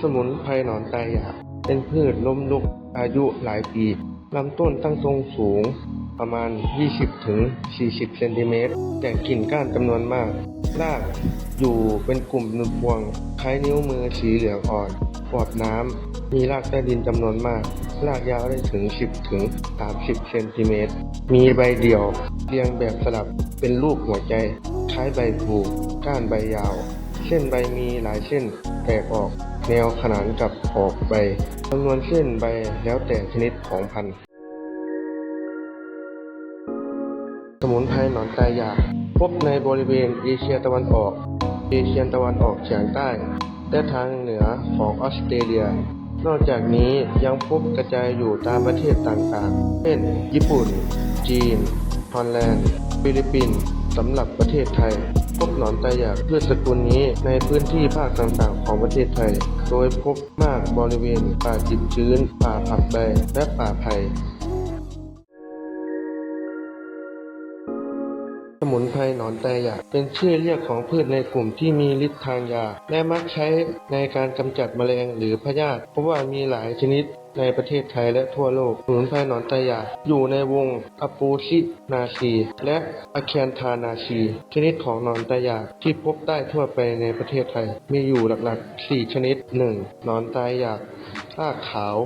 สมุนไพรหนอนตายอยากเป็นพืชล้มลุกอายุหลายปีลำต้นตั้งทรงสูงประมาณ 20 ถึง 40 เซนติเมตร แต่งกิ่งก้านจำนวนมาก รากอยู่เป็นกลุ่มเป็นพวง คล้ายนิ้วมือสีเหลืองอ่อน ปลอดน้ำ มีรากใต้ดินจำนวนมาก รากยาวได้ถึง 10 ถึง 30 เซนติเมตร มีใบเดี่ยว เรียงแบบสลับ เป็นรูปหัวใจ คล้ายใบพลูก้านใบยาว เส้นใบมีหลายเส้นแตกออก แนวขนานกับออกใบจำนวนเส้นใบแล้วแต่ชนิดของพันธุ์สมุนไพรหนอนตายยาพบในบริเวณเอเชียตะวันออก เอเชียตะวันออกเฉียงใต้ และทางเหนือของออสเตรเลีย นอกจากนี้ยังพบกระจายอยู่ตามประเทศต่างๆ เช่น ญี่ปุ่น จีน ฮอลแลนด์ ฟิลิปปินส์สำหรับประเทศไทย พบหนอนตายอยากพืชสกุลนี้ในพื้นที่ภาคต่างๆ ของประเทศไทย โดยพบมากบริเวณป่าดิบชื้น ป่าผักใบและป่าไผ่สมุนไพรหนอนแตยากเป็นชื่อเรียกของพืชในกลุ่มที่มีฤทธิ์ทางยา และมักใช้ในการกำจัดแมลงหรือพยาธิเพราะว่ามีหลายชนิด ในประเทศไทยและทั่วโลกสมุนไพรหนอนต่อยาอยู่ในวงอปูซินาซี และอะแคนทานาซี ชนิดของหนอนต่อยาที่พบได้ทั่วไปในประเทศไทย มีอยู่หลักๆ 4 ชนิด 1. หนอนตายอยากรากขาว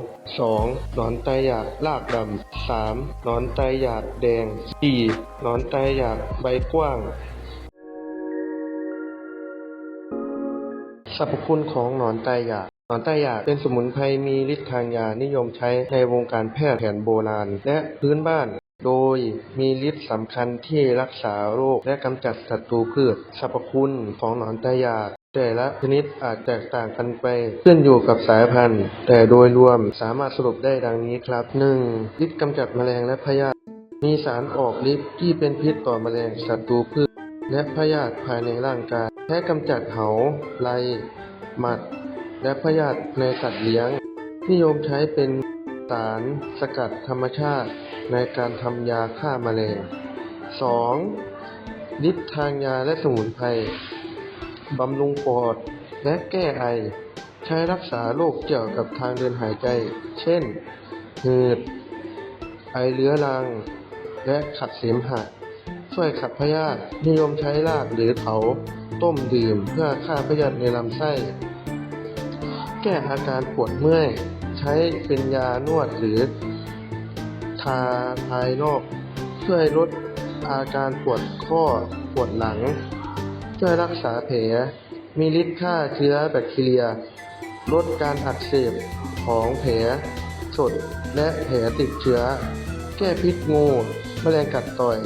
2. หนอนไตรหยากรากดำ 3. หนอนไตรหยากแดง 4. หนอนไตรหยากใบกว้าง สรรพคุณของหนอนไตรหยาก นอนไตรหยากเป็นสมุนไพรมีฤทธิ์ทางยานิยมใช้ในวงการแพทย์แผนโบราณ และพื้นบ้าน โดยมีฤทธิ์สำคัญที่รักษาโรคและกำจัดศัตรูพืชสรรพคุณของหนอนไตรหยากแต่ละชนิดอาจแตกต่างกันไปขึ้นอยู่กับสายพันธุ์ แต่โดยรวมสามารถสรุปได้ดังนี้ครับ 1. ฤทธิ์กำจัดแมลงและพยาธิมีสารออกฤทธิ์ที่เป็นพิษต่อแมลงศัตรูพืช และพยาธิภายในร่างกายใช้กำจัดเหาไรหมัด และพยาธิในสัตว์เลี้ยง นิยมใช้เป็นสารสกัดธรรมชาติในการทำยาฆ่าแมลง 2. ฤทธิ์ทางยาและสมุนไพรบำรุงปอดและแก้ไอ ใช้รักษาโรคเกี่ยวกับทางเดินหายใจ เช่น หืด ไอเรื้อรัง และขัดเสมหะ ช่วยขับพยาธินิยมใช้รากหรือเถาต้มดื่มเพื่อฆ่าพยาธิในลำไส้ แก้อาการปวดเมื่อย ใช้เป็นยานวดหรือ ทาภายนอกช่วยลดอาการปวดข้อปวดหลัง ช่วยรักษาแผล มีฤทธิ์ฆ่าเชื้อแบคทีเรีย ลดการอักเสบของแผลสดและแผลติดเชื้อ แก้พิษงูแมลงกัดต่อย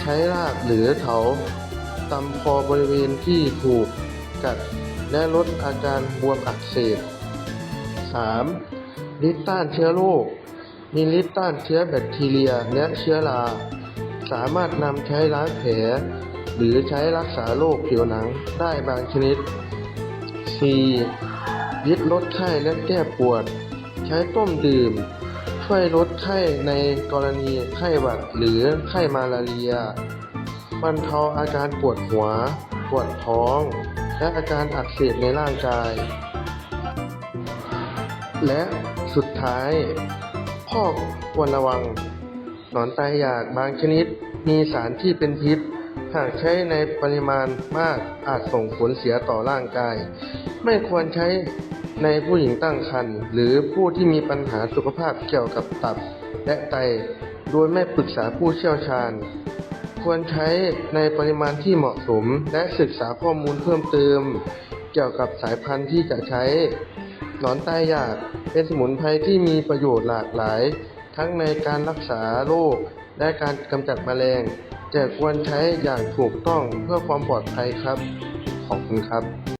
ใช้รากหรือเถาตำคอบริเวณที่ถูกกัด และลดอาการบวมอักเสบ 3. ฤทธิ์ต้านเชื้อโรค มีฤทธิ์ต้านเชื้อแบคทีเรียและเชื้อรา สามารถนำใช้ล้างแผล หรือใช้รักษาโรคผิวหนังได้บางชนิด 4. ฤทธิ์ลดไข้และแก้ปวด ใช้ต้มดื่ม ช่วยลดไข้ในกรณีไข้หวัดหรือไข้มาลาเรียบรรเทาอาการปวดหัว ปวดท้อง และอาการอักเสบในร่างกาย และสุดท้ายข้อควรระวัง หนอนตายอยากบางชนิดมีสารที่เป็นพิษ หากใช้ในปริมาณมากอาจส่งผลเสียต่อร่างกาย ไม่ควรใช้ในผู้หญิงตั้งครรภ์หรือผู้ที่มีปัญหาสุขภาพเกี่ยวกับตับและไต โดยไม่ปรึกษาผู้เชี่ยวชาญ ควรใช้ในปริมาณที่เหมาะสม และศึกษาข้อมูลเพิ่มเติม เกี่ยวกับสายพันธุ์ที่จะใช้ หนอนตายอยากเป็นสมุนไพรที่มีประโยชน์หลากหลาย ทั้งในการรักษาโรคและการกำจัดแมลงแต่ควรใช้อย่างถูกต้องเพื่อความปลอดภัยครับ ขอบคุณครับ